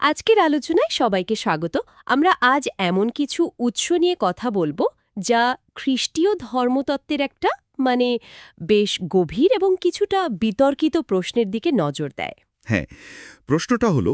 আজকের আলোচনায় সবাইকে স্বাগত। আমরা আজ এমন কিছু উৎস নিয়ে কথা বলব যা খ্রিস্টীয় ধর্মতত্ত্বের একটা মানে বেশ গভীর এবং কিছুটা বিতর্কিত প্রশ্নের দিকে নজর দেয়। হ্যাঁ প্রশ্নটা হলো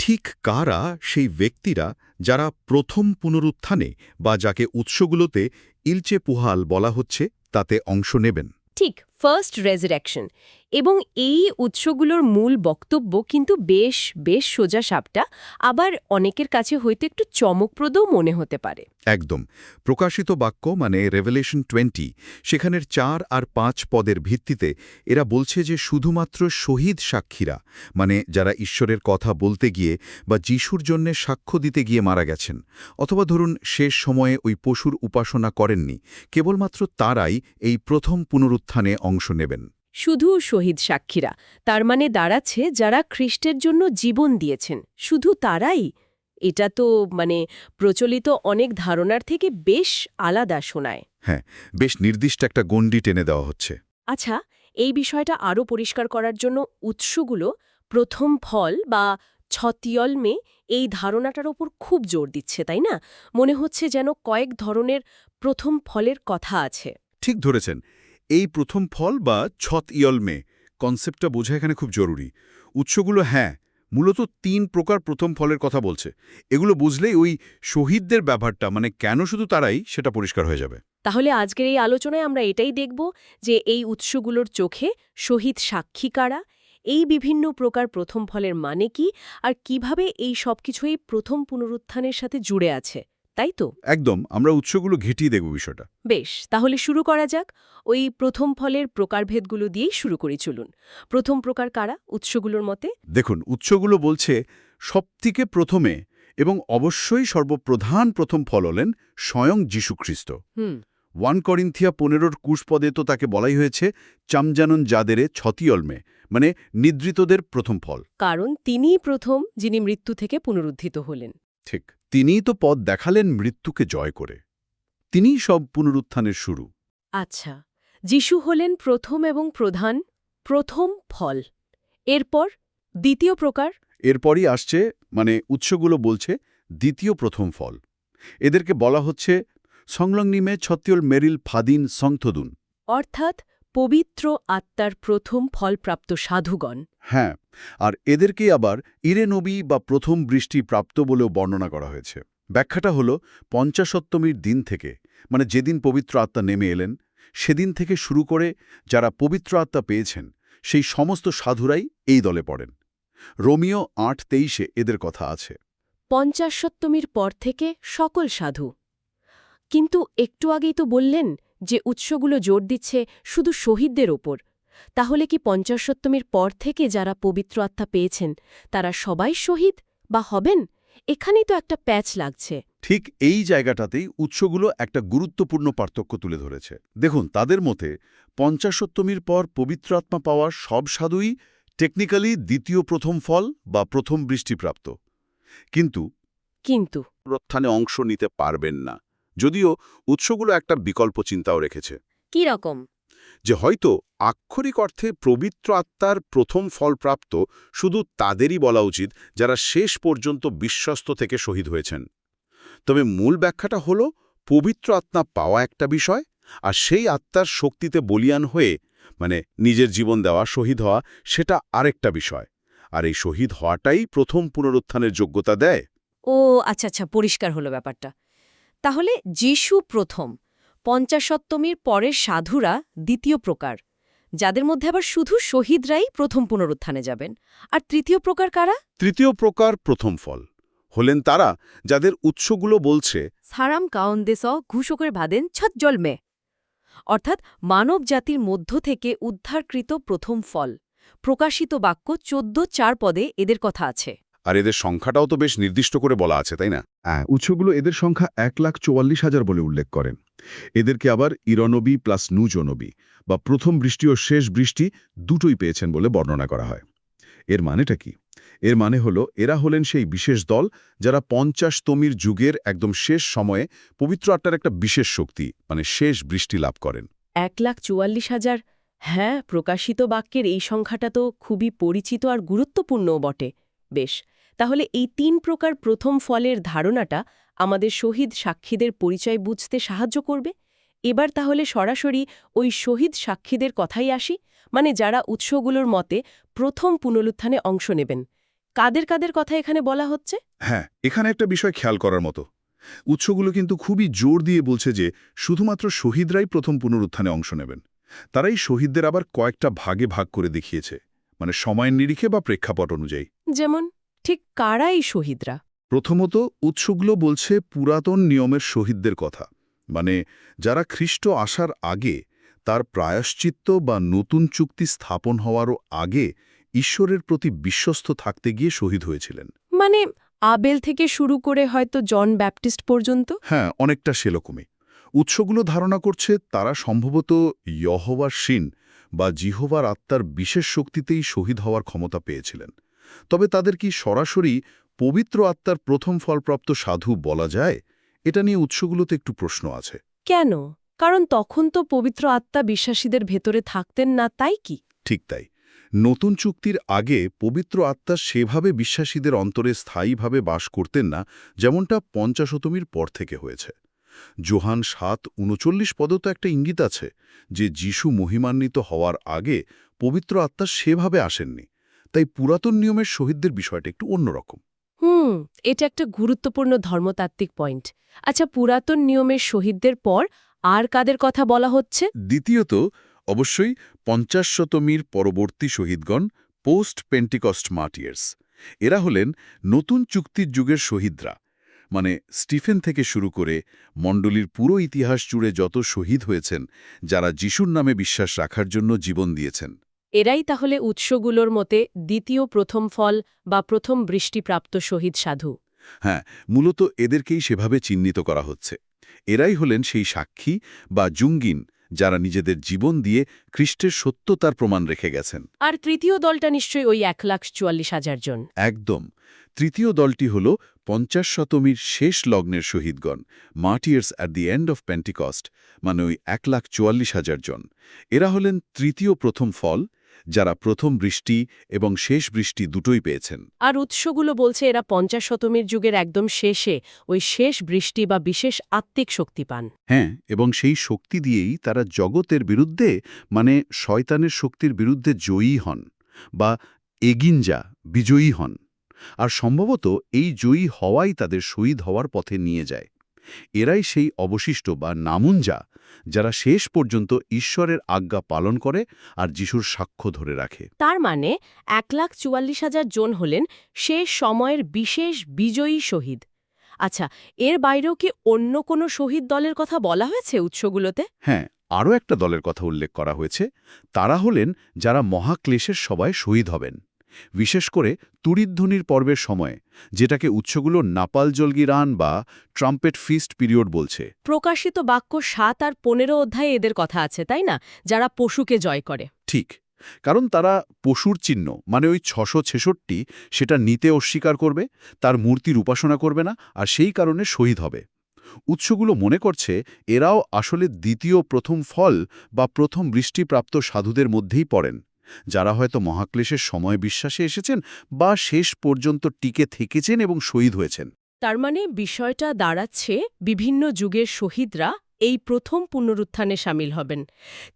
ঠিক কারা সেই ব্যক্তিরা যারা প্রথম পুনরুত্থানে বা যাকে উৎসগুলোতে ইলচে পুহাল বলা হচ্ছে তাতে অংশ নেবেন? ঠিক ফার্স্ট রেজারেকশন এবং এই উৎসগুলোর মূল বক্তব্য কিন্তু বেশ বেশ সোজা সাপটা, আবার অনেকের কাছে হয়তো একটু চমকপ্রদও মনে হতে পারে। একদম। প্রকাশিত বাক্য মানে রেভেলেশন টোয়েন্টি সেখানের চার আর পাঁচ পদের ভিত্তিতে এরা বলছে যে শুধুমাত্র শহীদ সাক্ষীরা মানে যারা ঈশ্বরের কথা বলতে গিয়ে বা যিশুর জন্যে সাক্ষ্য দিতে গিয়ে মারা গেছেন, অথবা ধরুন শেষ সময়ে ওই পশুর উপাসনা করেননি, কেবলমাত্র তারাই এই প্রথম পুনরুত্থানে অংশ নেবেন। শুধু শহীদ সাক্ষীরা তার মানে দাঁড়াচ্ছে যারা খ্রিস্টের জন্য জীবন দিয়েছেন। শুধু তারাই? এটা তো মানে প্রচলিত অনেক ধারণার থেকে বেশ আলাদা শোনায়। হ্যাঁ বেশ নির্দিষ্ট একটা গণ্ডি টেনে দেওয়া হচ্ছে। আচ্ছা এই বিষয়টা আরও পরিষ্কার করার জন্য উৎসগুলো প্রথম ফল বা ছতিয়ালমে এই ধারণাটার ওপর খুব জোর দিচ্ছে তাই না? মনে হচ্ছে যেন কয়েক ধরনের প্রথম ফলের কথা আছে। ঠিক ধরেছেন। এই প্রথম ফল বা ছত ইয়লমে কনসেপ্টটা বোঝা এখানে খুব জরুরি। উৎসগুলো হ্যাঁ মূলত তিন প্রকার প্রথম ফলের কথা বলছে। এগুলো বুঝলেই ওই শহীদদের ব্যাপারটা মানে কেন শুধু তারাই সেটা পরিষ্কার হয়ে যাবে। তাহলে আজকের এই আলোচনায় আমরা এটাই দেখব যে এই উৎসগুলোর চোখে শহীদ সাক্ষী কারা, এই বিভিন্ন প্রকার প্রথম ফলের মানে কি, আর কীভাবে এই সবকিছুই প্রথম পুনরুত্থানের সাথে জুড়ে আছে। তাই তো? একদম আমরা উৎসগুলো ঘেটিয়ে দেখব বিষয়টা। বেশ তাহলে শুরু করা যাক। ওই প্রথম ফলের প্রকারভেদগুলো দিয়েই শুরু করি চলুন। প্রথম প্রকার কারা উৎসগুলোর মতে? দেখুন উৎসগুলো বলছে সবথেকে প্রথমে এবং অবশ্যই সর্বপ্রধান প্রথম ফল হলেন স্বয়ং যীশুখ্রিস্ট। হুম। ওয়ান করিন্থিয়া পনেরোর কুশপদে তো তাকে বলাই হয়েছে চামজানন যাদেরে ছতিয়লমে মানে নিদ্রিতদের প্রথম ফল। কারণ তিনিই প্রথম যিনি মৃত্যু থেকে পুনরুদ্ধিত হলেন। ঠিক। তিনিই তো পথ দেখালেন মৃত্যুকে জয় করে। তিনিই সব পুনরুত্থানের শুরু। আচ্ছা যিশু হলেন প্রথম এবং প্রধান প্রথম ফল। এরপর দ্বিতীয় প্রকার? এরপরই আসছে মানে উৎসগুলো বলছে দ্বিতীয় প্রথম ফল। এদেরকে বলা হচ্ছে সংলগ্নিমে ছত্তিয়ল মেরিল ফাদিন সংথদুন। অর্থাৎ পবিত্র আত্মার প্রথম ফলপ্রাপ্ত সাধুগণ। হ্যাঁ আর এদেরকে আবার ইরেনবী বা প্রথম বৃষ্টি প্রাপ্ত বলেও বর্ণনা করা হয়েছে। ব্যাখ্যাটা হল পঞ্চাশত্তমীর দিন থেকে মানে যেদিন পবিত্র আত্মা নেমে এলেন, সেদিন থেকে শুরু করে যারা পবিত্র আত্মা পেয়েছেন, সেই সমস্ত সাধুরাই এই দলে পড়েন। রোমিও আট তেইশে এদের কথা আছে। পঞ্চাশত্তমীর পর থেকে সকল সাধু। কিন্তু একটু আগেই তো বললেন যে উৎসগুলো জোর দিচ্ছে শুধু শহীদদের ওপর। তাহলে কি পঞ্চাশত্তমীর পর থেকে যারা পবিত্র আত্মা পেয়েছেন তারা সবাই শহীদ বা হবেন? এখানেই তো একটা প্যাচ লাগছে। ঠিক এই জায়গাটাতেই উৎসগুলো একটা গুরুত্বপূর্ণ পার্থক্য তুলে ধরেছে। দেখুন তাদের মতে পঞ্চাশোত্তমীর পর পবিত্র আত্মা পাওয়া সব সাধুই টেকনিক্যালি দ্বিতীয় প্রথম ফল বা প্রথম বৃষ্টিপ্রাপ্ত। কিন্তু কিন্তু পুনরুত্থানে অংশ নিতে পারবেন না। যদিও উৎসগুলো একটা বিকল্প চিন্তাও রেখেছে। কি রকম? যে হয়তো আক্ষরিক অর্থে পবিত্র আত্মার প্রথম ফলপ্রাপ্ত শুধু তাদেরই বলা উচিত যারা শেষ পর্যন্ত বিশ্বস্ত থেকে শহীদ হয়েছেন। তবে মূল ব্যাখ্যাটা হল, পবিত্র আত্মা পাওয়া একটা বিষয়, আর সেই আত্মার শক্তিতে বলিয়ান হয়ে মানে নিজের জীবন দেওয়া, শহীদ হওয়া, সেটা আরেকটা বিষয়। আর এই শহীদ হওয়াটাই প্রথম পুনরুত্থানের যোগ্যতা দেয়। ও আচ্ছা আচ্ছা পরিষ্কার হলো ব্যাপারটা। তাহলে যিশু প্রথম পঞ্চাশত্তমীর পরের সাধুরা দ্বিতীয় প্রকার যাদের মধ্যে আবার শুধু শহীদরাই প্রথম পুনরুত্থানে যাবেন। আর তৃতীয় প্রকার কারা? তৃতীয় প্রকার প্রথম ফল হলেন তারা যাদের উৎসগুলো বলছে সারাম কাউন্দেস ঘুষকের ভাদেন ছত জলমে। অর্থাৎ মানব জাতির মধ্য থেকে উদ্ধারকৃত প্রথম ফল। প্রকাশিত বাক্য চোদ্দ চার পদে এদের কথা আছে। আর এদের সংখ্যাটাও তো বেশ নির্দিষ্ট করে বলা আছে তাই না? হ্যাঁ উৎসগুলো এদের সংখ্যা এক লাখ চুয়াল্লিশ হাজার বলে উল্লেখ করেন। এদেরকে আবার ইরনবী প্লাস নুজনবী বা প্রথম বৃষ্টি ও শেষ বৃষ্টি দুটোই পেয়েছেন বলে বর্ণনা করা হয়। এর মানেটা কি? এর মানে হলো, এরা হলেন সেই বিশেষ দল যারা পঞ্চাশ তমির যুগের একদম শেষ সময়ে পবিত্র আত্মার একটা বিশেষ শক্তি মানে শেষ বৃষ্টি লাভ করেন। এক লাখ চুয়াল্লিশ হাজার? হ্যাঁ প্রকাশিত বাক্যের এই সংখ্যাটা তো খুবই পরিচিত আর গুরুত্বপূর্ণও বটে। বেশ তাহলে এই তিন প্রকার প্রথম ফলের ধারণাটা আমাদের শহীদ সাক্ষীদের পরিচয় বুঝতে সাহায্য করবে। এবার তাহলে সরাসরি ওই শহীদ সাক্ষীদের কথাই আসি মানে যারা উৎসগুলোর মতে প্রথম পুনরুত্থানে অংশ নেবেন। কাদের কাদের কথা এখানে বলা হচ্ছে? হ্যাঁ এখানে একটা বিষয় খেয়াল করার মতো। উৎসগুলো কিন্তু খুবই জোর দিয়ে বলছে যে শুধুমাত্র শহীদরাই প্রথম পুনরুত্থানে অংশ নেবেন। তারাই শহীদদের আবার কয়েকটা ভাগে ভাগ করে দেখিয়েছে মানে সময়ের নিরিখে বা প্রেক্ষাপট অনুযায়ী। যেমন? ঠিক কারাই শহীদরা? প্রথমত উৎসগুলো বলছে পুরাতন নিয়মের শহীদদের কথা। মানে যারা খ্রিস্ট আসার আগে তার প্রায়শ্চিত্ত বা নতুন চুক্তি স্থাপন হওয়ারও আগে ঈশ্বরের প্রতি বিশ্বস্ত থাকতে গিয়ে শহীদ হয়েছিলেন। মানে আবেল থেকে শুরু করে হয়তো জন ব্যাপটিস্ট পর্যন্ত? হ্যাঁ অনেকটা সেরকমই। উৎসগুলো ধারণা করছে তারা সম্ভবত ইহোবার সিন বা জিহোবার আত্মার বিশেষ শক্তিতেই শহীদ হওয়ার ক্ষমতা পেয়েছিলেন। তবে তাদের কি সরাসরি পবিত্র আত্মার প্রথম ফলপ্রাপ্ত সাধু বলা যায়? এটা নিয়ে উৎসগুলোতে একটু প্রশ্ন আছে। কেন? কারণ তখন তো পবিত্র আত্মা বিশ্বাসীদের ভেতরে থাকতেন না তাই কি? ঠিক তাই। নতুন চুক্তির আগে পবিত্র আত্মা সেভাবে বিশ্বাসীদের অন্তরে স্থায়ীভাবে বাস করতেন না যেমনটা পঞ্চাশতমীর পর থেকে হয়েছে। জোহান সাত উনচল্লিশ পদও তো একটা ইঙ্গিত আছে যে যিশু মহিমান্বিত হওয়ার আগে পবিত্র আত্মা সেভাবে আসেননি। তাই পুরাতন নিয়মের শহীদদের বিষয়টা একটু অন্যরকম। হুম এটা একটা গুরুত্বপূর্ণ ধর্মতাত্ত্বিক পয়েন্ট। আচ্ছা পুরাতন নিয়মের শহীদদের পর আর কাদের কথা বলা হচ্ছে? দ্বিতীয়ত অবশ্যই পঞ্চাশ শতমীর পরবর্তী শহীদগণ পোস্ট পেন্টিকস্ট মার্টিয়ার্স। এরা হলেন নতুন চুক্তির যুগের শহীদরা। মানে স্টিফেন থেকে শুরু করে মণ্ডলীর পুরো ইতিহাস জুড়ে যত শহীদ হয়েছেন যারা যিশুর নামে বিশ্বাস রাখার জন্য জীবন দিয়েছেন। এরাই তাহলে উৎসগুলোর মতে দ্বিতীয় প্রথম ফল বা প্রথম বৃষ্টিপ্রাপ্ত শহীদ সাধু। হ্যাঁ মূলত এদেরকেই সেভাবে চিহ্নিত করা হচ্ছে। এরাই হলেন সেই সাক্ষী বা জুঙ্গিন যারা নিজেদের জীবন দিয়ে খ্রিস্টের সত্যতার প্রমাণ রেখে গেছেন। আর তৃতীয় দলটা নিশ্চয়ই ওই এক লাখ চুয়াল্লিশ হাজার জন। একদম। তৃতীয় দলটি হল পঞ্চাশ শতমীর শেষ লগ্নের শহীদগণ martyrs at the end of Pentecost মানে ওই এক লাখ চুয়াল্লিশ হাজার জন। এরা হলেন তৃতীয় প্রথম ফল যারা প্রথম বৃষ্টি এবং শেষ বৃষ্টি দুটোই পেয়েছেন। আর উৎসগুলো বলছে এরা পঞ্চাশ শতমের যুগের একদম শেষে ওই শেষ বৃষ্টি বা বিশেষ আত্মিক শক্তি পান। হ্যাঁ এবং সেই শক্তি দিয়েই তারা জগতের বিরুদ্ধে মানে শয়তানের শক্তির বিরুদ্ধে জয়ী হন বা এগিনজা বিজয়ী হন। আর সম্ভবত এই জয়ী হওয়াই তাদের শহীদ হওয়ার পথে নিয়ে যায়। এরাই সেই অবশিষ্ট বা নামুনজা যারা শেষ পর্যন্ত ঈশ্বরের আজ্ঞা পালন করে আর যিশুর সাক্ষ্য ধরে রাখে। তার মানে এক লাখ চুয়াল্লিশ হাজার জন হলেন শেষ সময়ের বিশেষ বিজয়ী শহীদ। আচ্ছা এর বাইরেও কি অন্য কোনো শহীদ দলের কথা বলা হয়েছে উৎসগুলোতে? হ্যাঁ আরও একটা দলের কথা উল্লেখ করা হয়েছে। তারা হলেন যারা মহাক্লেশের সবাই শহীদ হবেন। বিশেষ করে তুরিধ্বনির পর্বের সময় যেটাকে উৎসগুলো নাপাল জলগিরান বা ট্রাম্পেট ফিস্ট পিরিয়ড বলছে। প্রকাশিত বাক্য সাত আর পনেরো অধ্যায়ে এদের কথা আছে তাই না? যারা পশুকে জয় করে। ঠিক। কারণ তারা পশুর চিহ্ন মানে ওই ছশো ছেষট্টি সেটা নিতে অস্বীকার করবে তার মূর্তির উপাসনা করবে না আর সেই কারণে শহীদ হবে। উৎসগুলো মনে করছে এরাও আসলে দ্বিতীয় প্রথম ফল বা প্রথম বৃষ্টিপ্রাপ্ত সাধুদের মধ্যেই পড়েন। যারা হয়তো মহাক্লেশের সময় বিশ্বাসে এসেছেন বা শেষ পর্যন্ত টিকে থেকেছেন এবং শহীদ হয়েছেন। তার মানে বিষয়টা দাঁড়াচ্ছে বিভিন্ন যুগের শহীদরা এই প্রথম পুনরুত্থানে সামিল হবেন।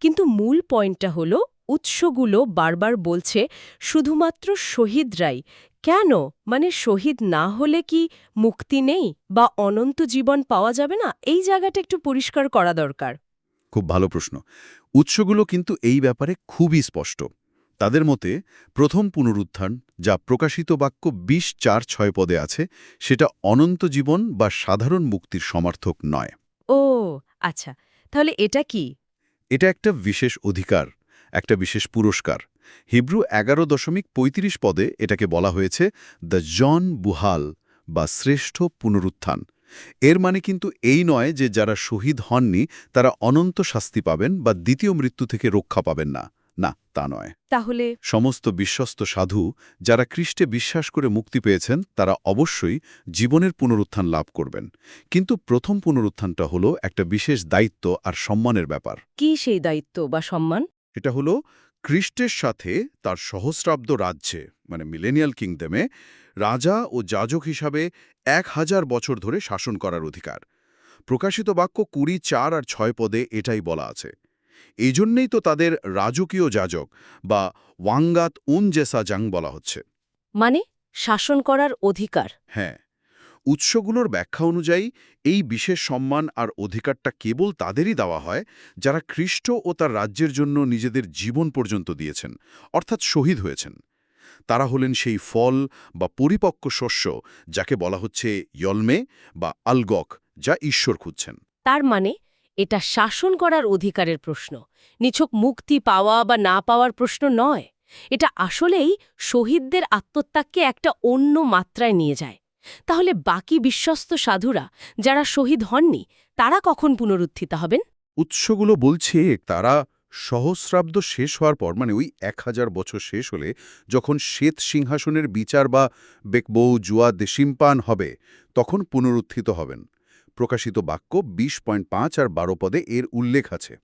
কিন্তু মূল পয়েন্টটা হল উৎসগুলো বারবার বলছে শুধুমাত্র শহীদরাই। কেন? মানে শহীদ না হলে কি মুক্তি নেই বা অনন্ত জীবন পাওয়া যাবে না? এই জায়গাটা একটু পরিষ্কার করা দরকার। খুব ভালো প্রশ্ন। উৎসগুলো কিন্তু এই ব্যাপারে খুবই স্পষ্ট। তাদের মতে প্রথম পুনরুত্থান যা প্রকাশিত বাক্য বিশ চার ছয় পদে আছে সেটা অনন্ত জীবন বা সাধারণ মুক্তির সমার্থক নয়। ও আচ্ছা তাহলে এটা কি? এটা একটা বিশেষ অধিকার একটা বিশেষ পুরস্কার। হিব্রু এগারো দশমিক পঁয়ত্রিশ পদে এটাকে বলা হয়েছে দ্য জন বুহাল বা শ্রেষ্ঠ পুনরুত্থান এর মানে কিন্তু এই নয় যে যারা শহীদ হননি তারা অনন্ত শাস্তি পাবেন বা দ্বিতীয় মৃত্যু থেকে রক্ষা পাবেন না। না তা নয়। তাহলে সমস্ত বিশ্বস্ত সাধু যারা খ্রিস্টে বিশ্বাস করে মুক্তি পেয়েছেন তারা অবশ্যই জীবনের পুনরুত্থান লাভ করবেন। কিন্তু প্রথম পুনরুত্থানটা হলো একটা বিশেষ দায়িত্ব আর সম্মানের ব্যাপার। কি সেই দায়িত্ব বা সম্মান? এটা হলো খ্রিস্টের সাথে তার সহস্রাব্দ রাজ্যে মানে মিলেনিয়াল কিংডমে রাজা ও যাজক হিসাবে এক হাজার বছর ধরে শাসন করার অধিকার। প্রকাশিত বাক্য কুড়ি চার আর ছয় পদে এটাই বলা আছে। এই জন্যেই তো তাদের রাজকীয় যাজক বা ওয়াঙ্গাত উন জেসা জাং বলা হচ্ছে। মানে শাসন করার অধিকার। হ্যাঁ। উৎসগুলোর ব্যাখ্যা অনুযায়ী, এই বিশেষ সম্মান আর অধিকারটা কেবল তাদেরই দেওয়া হয় যারা খ্রিস্ট ও তার রাজ্যের জন্য নিজেদের জীবন পর্যন্ত দিয়েছেন, অর্থাৎ শহীদ হয়েছেন। তারা হলেন সেই ফল বা পরিপক্ক শস্য যাকে বলা হচ্ছে ইয়লমে বা আলগক, যা ঈশ্বর খুঁজছেন। তার মানে এটা শাসন করার অধিকারের প্রশ্ন, নিছক মুক্তি পাওয়া বা না পাওয়ার প্রশ্ন নয়। এটা আসলেই শহীদদের আত্মত্যাগকে একটা অন্য মাত্রায় নিয়ে যায়। তাহলে বাকি বিশ্বস্ত সাধুরা যারা শহীদ হননি তারা কখন পুনরুত্থিত হবেন? উৎসগুলো বলছে তারা সহস্রাব্দ শেষ হওয়ার পর মানে ওই এক হাজার বছর শেষ হলে যখন শ্বেত সিংহাসনের বিচার বা বেকবৌ জুয়া দেশিম্পান হবে তখন পুনরুত্থিত হবেন। প্রকাশিত বাক্য বিশ পয়েন্ট পাঁচ আর বারো পদে এর উল্লেখ আছে।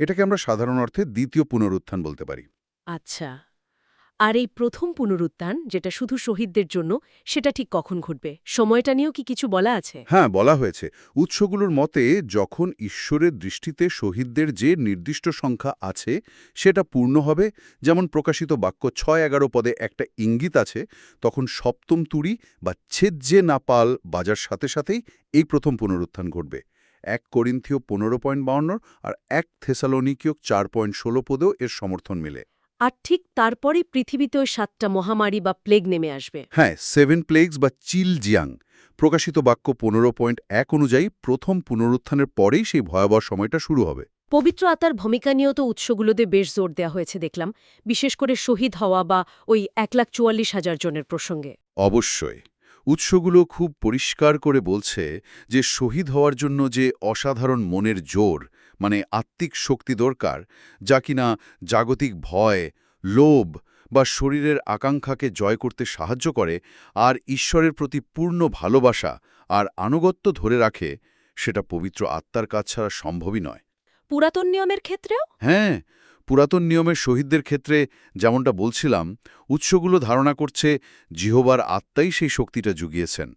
এটাকে আমরা সাধারণ অর্থে দ্বিতীয় পুনরুত্থান বলতে পারি। আচ্ছা। আর এই প্রথম পুনরুত্থান, যেটা শুধু শহীদদের জন্য, সেটা ঠিক কখন ঘটবে? সময়টা নিয়েও কি কিছু বলা আছে? হ্যাঁ বলা হয়েছে। উৎসগুলোর মতে, যখন ঈশ্বরের দৃষ্টিতে শহীদদের যে নির্দিষ্ট সংখ্যা আছে, সেটা পূর্ণ হবে, যেমন প্রকাশিত বাক্য ছয় এগারো পদে একটা ইঙ্গিত আছে, তখন সপ্তম তুড়ি বা ছেজ্জে নাপাল বাজার সাথে সাথেই এই প্রথম পুনরুত্থান ঘটবে। এক করিন্থীয় পনেরো পয়েন্ট বাউন্ন আর এক থেসালোনিকীয় চার পয়েন্ট ষোলো পদেও এর সমর্থন মিলে। আর ঠিক তারপরেই পৃথিবীতেও সাতটা মহামারী বা প্লেগ নেমে আসবে। হ্যাঁ সেভেন প্লেগস বা চিল জিয়াং। প্রকাশিত বাক্য পনেরো পয়েন্ট এক অনুযায়ী প্রথম পুনরুত্থানের পরেই সেই ভয়াবহ সময়টা শুরু হবে। পবিত্র আতার ভূমিকা নিয়েও তো উৎসগুলোতে বেশ জোর দেওয়া হয়েছে দেখলাম বিশেষ করে শহীদ হওয়া বা ওই এক লাখ চুয়াল্লিশ হাজার জনের প্রসঙ্গে। অবশ্যই। উৎসগুলো খুব পরিষ্কার করে বলছে যে শহীদ হওয়ার জন্য যে অসাধারণ মনের জোর মানে আত্মিক শক্তি দরকার যা কিনা জাগতিক ভয় লোভ বা শরীরের আকাঙ্ক্ষাকে জয় করতে সাহায্য করে আর ঈশ্বরের প্রতি পূর্ণ ভালোবাসা আর আনুগত্য ধরে রাখে সেটা পবিত্র আত্মার কাজ ছাড়া সম্ভবই নয়। পুরাতন নিয়মের ক্ষেত্রেও? হ্যাঁ পুরাতন নিয়মের শহীদদের ক্ষেত্রে যেমনটা বলছিলাম উৎসগুলো ধারণা করছে জিহোবার আত্মাই সেই শক্তিটা জুগিয়েছেন।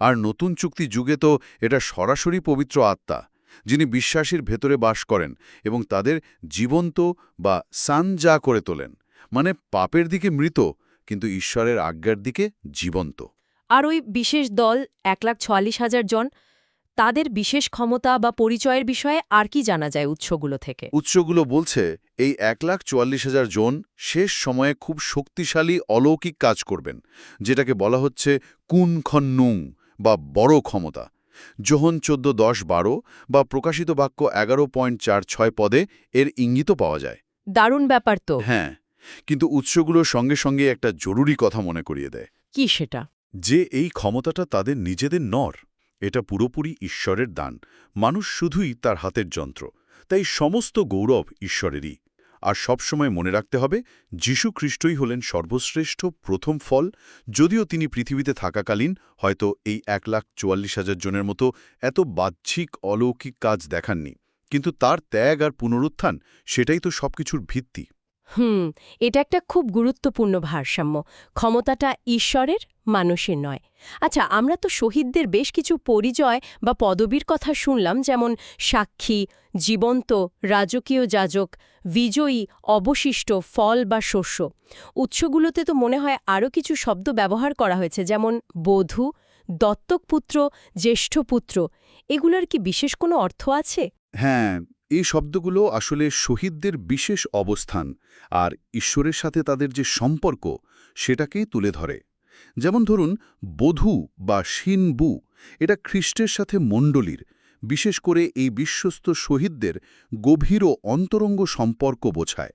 আর নতুন চুক্তি যুগে তো এটা সরাসরি পবিত্র আত্মা। যিনি বিশ্বাসীর ভেতরে বাস করেন এবং তাদের জীবন্ত বা সানজা করে তোলেন। মানে পাপের দিকে মৃত কিন্তু ঈশ্বরের আজ্ঞার দিকে জীবন্ত। আর ওই বিশেষ দল এক লাখ চুয়াল্লিশ হাজার জন তাদের বিশেষ ক্ষমতা বা পরিচয়ের বিষয়ে আর কি জানা যায় উৎসগুলো থেকে? উৎসগুলো বলছে এই এক লাখ চুয়াল্লিশ হাজার জন শেষ সময়ে খুব শক্তিশালী অলৌকিক কাজ করবেন যেটাকে বলা হচ্ছে কুন খন্নুং বা বড় ক্ষমতা। যোহন চোদ্দ দশ বারো বা প্রকাশিত বাক্য এগারো পয়েন্ট চার ছয় পদে এর ইঙ্গিত পাওয়া যায়। দারুণ ব্যাপার তো। হ্যাঁ কিন্তু উৎসগুলোর সঙ্গে সঙ্গে একটা জরুরি কথা মনে করিয়ে দেয়। কি সেটা? যে এই ক্ষমতাটা তাদের নিজেদের নর এটা পুরোপুরি ঈশ্বরের দান। মানুষ শুধুই তার হাতের যন্ত্র তাই সমস্ত গৌরব ঈশ্বরেরই। আর সবসময় মনে রাখতে হবে, যীশু খ্রিস্টই হলেন সর্বশ্রেষ্ঠ প্রথম ফল, যদিও তিনি পৃথিবীতে থাকাকালীন হয়তো এই এক লাখ চুয়াল্লিশ হাজার জনের মতো এত বাহ্যিক অলৌকিক কাজ দেখাননি। কিন্তু তার ত্যাগ আর পুনরুত্থান, সেটাই তো সবকিছুর ভিত্তি। হুম, এটা একটা খুব গুরুত্বপূর্ণ ভারসাম্য। ক্ষমতাটা ঈশ্বরের, মানুষের নয়। আচ্ছা আমরা তো শহীদদের বেশ কিছু পরিচয় বা পদবীর কথা শুনলাম, যেমন সাক্ষী, জীবন্ত, রাজকীয় যাজক, বিজয়ী, অবশিষ্ট, ফল বা শস্য। উৎসগুলোতে তো মনে হয় আরও কিছু শব্দ ব্যবহার করা হয়েছে, যেমন বধূ, দত্তক পুত্র, জ্যেষ্ঠ পুত্র। এগুলোর কি বিশেষ কোনো অর্থ আছে? হ্যাঁ এই শব্দগুলো আসলে শহীদদের বিশেষ অবস্থান আর ঈশ্বরের সাথে তাদের যে সম্পর্ক সেটাকেই তুলে ধরে। যেমন ধরুন, বধু বা শিনবু এটা খ্রিস্টের সাথে মণ্ডলীর, বিশেষ করে এই বিশ্বস্ত শহীদদের গভীর ও অন্তরঙ্গ সম্পর্ক বোঝায়,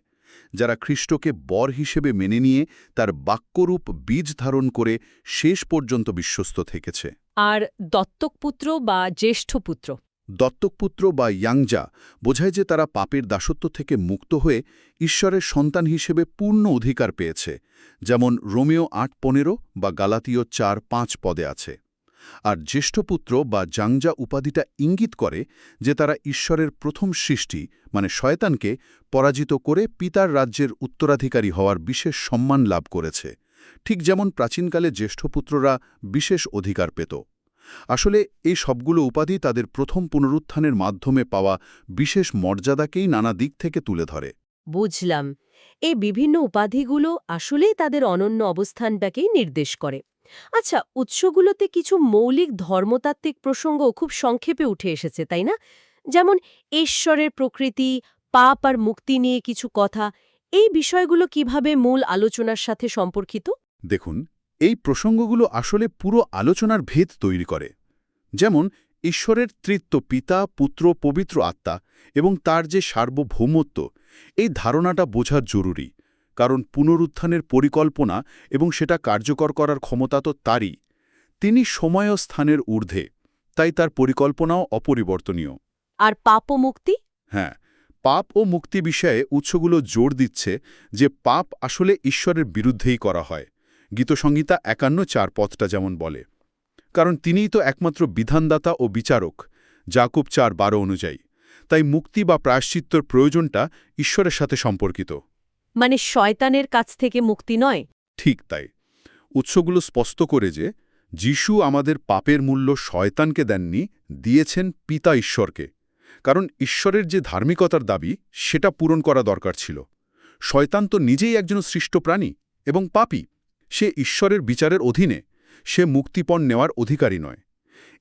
যারা খ্রিস্টকে বর হিসেবে মেনে নিয়ে তার বাক্যরূপ বীজ ধারণ করে শেষ পর্যন্ত বিশ্বস্ত থেকেছে। আর দত্তক পুত্র বা জ্যেষ্ঠ পুত্র। দত্তকপুত্র বা ইয়াংজা বোঝায় যে তারা পাপের দাসত্ব থেকে মুক্ত হয়ে ঈশ্বরের সন্তান হিসেবে পূর্ণ অধিকার পেয়েছে, যেমন রোমিও আট পনেরো বা গালাতীয় চার পাঁচ পদে আছে। আর জ্যেষ্ঠপুত্র বা জাংজা উপাধিটা ইঙ্গিত করে যে তারা ঈশ্বরের প্রথম সৃষ্টি মানে শয়তানকে পরাজিত করে পিতার রাজ্যের উত্তরাধিকারী হওয়ার বিশেষ সম্মান লাভ করেছে। ঠিক যেমন প্রাচীনকালে জ্যেষ্ঠপুত্ররা বিশেষ অধিকার পেত। আসলে এই সবগুলো উপাধি তাদের প্রথম পুনরুত্থানের মাধ্যমে পাওয়া বিশেষ মর্যাদাকেই নানা দিক থেকে তুলে ধরে। বুঝলাম। এই বিভিন্ন উপাধিগুলো আসলেই তাদের অনন্য অবস্থানটাকেই নির্দেশ করে। আচ্ছা উৎসগুলোতে কিছু মৌলিক ধর্মতাত্ত্বিক প্রসঙ্গ খুব সংক্ষেপে উঠে এসেছে তাই না? যেমন ঈশ্বরের প্রকৃতি পাপ আর মুক্তি নিয়ে কিছু কথা এই বিষয়গুলো কীভাবে মূল আলোচনার সাথে সম্পর্কিত? দেখুন এই প্রসঙ্গগুলো আসলে পুরো আলোচনার ভেদ তৈরি করে। যেমন ঈশ্বরের তৃত্ব পিতা পুত্র পবিত্র আত্মা এবং তার যে সার্বভৌমত্ব এই ধারণাটা বোঝা জরুরি। কারণ পুনরুত্থানের পরিকল্পনা এবং সেটা কার্যকর করার ক্ষমতা তো তারই। তিনি সময় ও স্থানের ঊর্ধ্বে তাই তার পরিকল্পনাও অপরিবর্তনীয়। আর পাপ ও মুক্তি? হ্যাঁ পাপ ও মুক্তি বিষয়ে উৎসগুলো জোর দিচ্ছে যে পাপ আসলে ঈশ্বরের বিরুদ্ধেই করা হয়। গীতসংহিতা একান্ন চার পথটা যেমন বলে। কারণ তিনিই তো একমাত্র বিধানদাতা ও বিচারক জাকুব চার বারো অনুযায়ী। তাই মুক্তি বা প্রায়শ্চিত্তর প্রয়োজনটা ঈশ্বরের সাথে সম্পর্কিত। মানে শয়তানের কাছ থেকে মুক্তি নয়? ঠিক তাই। উৎসগুলো স্পষ্ট করে যে যিশু আমাদের পাপের মূল্য শয়তানকে দেননি দিয়েছেন পিতা ঈশ্বরকে। কারণ ঈশ্বরের যে ধার্মিকতার দাবি সেটা পূরণ করা দরকার ছিল। শয়তান তো নিজেই একজন সৃষ্ট প্রাণী এবং পাপী। সে ঈশ্বরের বিচারের অধীনে সে মুক্তিপণ নেওয়ার অধিকারী নয়।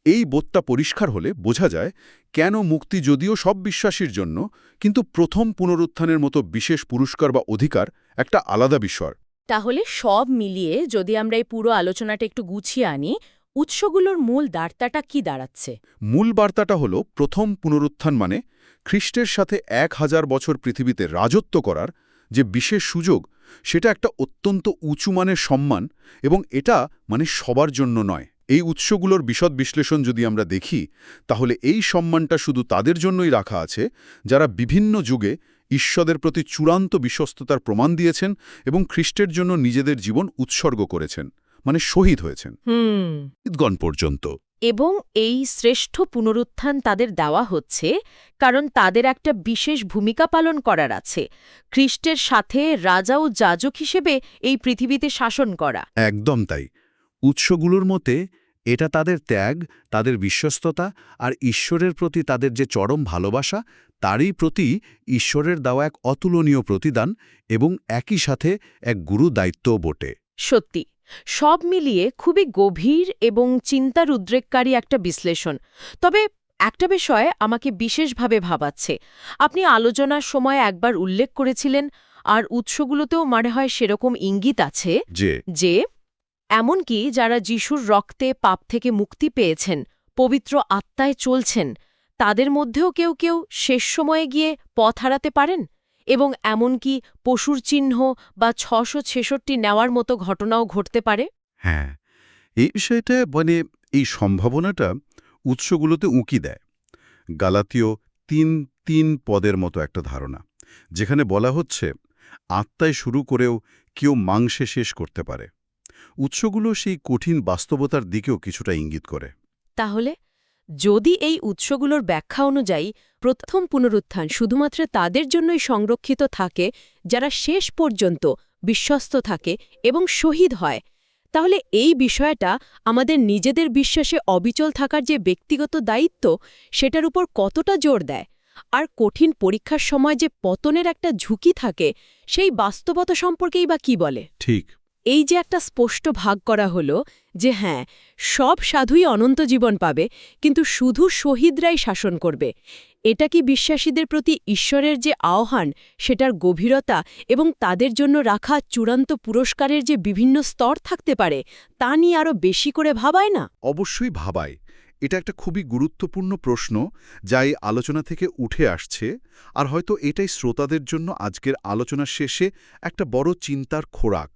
এই বোধটা পরিষ্কার হলে বোঝা যায় কেন মুক্তি যদিও সব বিশ্বাসীর জন্য কিন্তু প্রথম পুনরুত্থানের মতো বিশেষ পুরস্কার বা অধিকার একটা আলাদা বিষয়। তাহলে সব মিলিয়ে যদি আমরা এই পুরো আলোচনাটা একটু গুছিয়ে আনি উৎসগুলোর মূল বার্তাটা কি দাঁড়াচ্ছে? মূল বার্তাটা হল প্রথম পুনরুত্থান মানে খ্রিস্টের সাথে এক হাজার বছর পৃথিবীতে রাজত্ব করার যে বিশেষ সুযোগ সেটা একটা অত্যন্ত উঁচু মানের সম্মান এবং এটা মানে সবার জন্য নয়। এই উৎসগুলোর বিশদ বিশ্লেষণ যদি আমরা দেখি তাহলে এই সম্মানটা শুধু তাদের জন্যই রাখা আছে যারা বিভিন্ন যুগে ঈশ্বরের প্রতি চূড়ান্ত বিশ্বস্ততার প্রমাণ দিয়েছেন এবং খ্রিস্টের জন্য নিজেদের জীবন উৎসর্গ করেছেন মানে শহীদ হয়েছেন। ঈদগণ পর্যন্ত। এবং এই শ্রেষ্ঠ পুনরুত্থান তাদের দেওয়া হচ্ছে কারণ তাদের একটা বিশেষ ভূমিকা পালন করার আছে। খ্রিস্টের সাথে রাজা ও যাজক হিসেবে এই পৃথিবীতে শাসন করা। একদম তাই। উৎসগুলোর মতে এটা তাদের ত্যাগ তাদের বিশ্বস্ততা আর ঈশ্বরের প্রতি তাদের যে চরম ভালোবাসা তারই প্রতি ঈশ্বরের দেওয়া এক অতুলনীয় প্রতিদান এবং একই সাথে এক গুরু দায়িত্বও বটে। সত্যি। সব মিলিয়ে খুবই গভীর এবং চিন্তার উদ্রেককারী একটা বিশ্লেষণ। তবে একটা বিষয় আমাকে বিশেষভাবে ভাবাচ্ছে। আপনি আলোচনার সময় একবার উল্লেখ করেছিলেন আর উৎসগুলোতেও মনে হয় সেরকম ইঙ্গিত আছে যে যে এমনকি যারা যিশুর রক্তে পাপ থেকে মুক্তি পেয়েছেন পবিত্র আত্মায় চলছেন তাদের মধ্যেও কেউ কেউ শেষ সময়ে গিয়ে পথ হারাতে পারেন? এবং এমনকি পশুর চিহ্ন বা ছশো ছেষট্টি নেওয়ার মতো ঘটনাও ঘটতে পারে? হ্যাঁ এই বিষয়টা মানে এই সম্ভাবনাটা উৎসগুলোতে উঁকি দেয়। গালাতীয় তিন তিন পদের মতো একটা ধারণা যেখানে বলা হচ্ছে আত্মায় শুরু করেও কেউ মাংসে শেষ করতে পারে। উৎসগুলো সেই কঠিন বাস্তবতার দিকেও কিছুটা ইঙ্গিত করে। তাহলে যদি এই উৎসগুলোর ব্যাখ্যা অনুযায়ী প্রথম পুনরুত্থান শুধুমাত্র তাদের জন্যই সংরক্ষিত থাকে, যারা শেষ পর্যন্ত বিশ্বস্ত থাকে এবং শহীদ হয়, তাহলে এই বিষয়টা আমাদের নিজেদের বিশ্বাসে অবিচল থাকার যে ব্যক্তিগত দায়িত্ব, সেটার উপর কতটা জোর দেয়? আর কঠিন পরীক্ষার সময় যে পতনের একটা ঝুঁকি থাকে, সেই বাস্তবতা সম্পর্কেই বা কি বলে? ঠিক। এই যে একটা স্পষ্ট ভাগ করা হলো যে হ্যাঁ সব সাধুই অনন্ত জীবন পাবে, কিন্তু শুধু শহীদরাই শাসন করবে। এটা কি বিশ্বাসীদের প্রতি ঈশ্বরের যে আহ্বান, সেটার গভীরতা এবং তাদের জন্য রাখা চূড়ান্ত পুরস্কারের যে বিভিন্ন স্তর থাকতে পারে, তা নিয়ে আরও বেশি করে ভাবায় না? অবশ্যই ভাবায়। এটা একটা খুবই গুরুত্বপূর্ণ প্রশ্ন যা এই আলোচনা থেকে উঠে আসছে, আর হয়তো এটাই শ্রোতাদের জন্য আজকের আলোচনার শেষে একটা বড় চিন্তার খোরাক।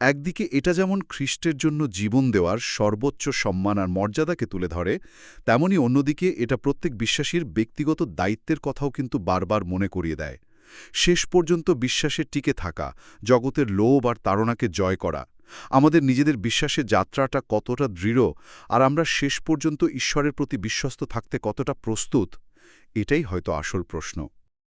একদিকে এটা যেমন খ্রিস্টের জন্য জীবন দেওয়ার সর্বোচ্চ সম্মান আর মর্যাদাকে তুলে ধরে, তেমনি অন্যদিকে এটা প্রত্যেক বিশ্বাসীর ব্যক্তিগত দায়িত্বের কথাও কিন্তু বারবার মনে করিয়ে দেয়। শেষ পর্যন্ত বিশ্বাসের টিকে থাকা, জগতের লোভ আর তাড়নাকে জয় করা, আমাদের নিজেদের বিশ্বাসের যাত্রাটা কতটা দৃঢ় আর আমরা শেষ পর্যন্ত ঈশ্বরের প্রতি বিশ্বস্ত থাকতে কতটা প্রস্তুত, এটাই হয়তো আসল প্রশ্ন।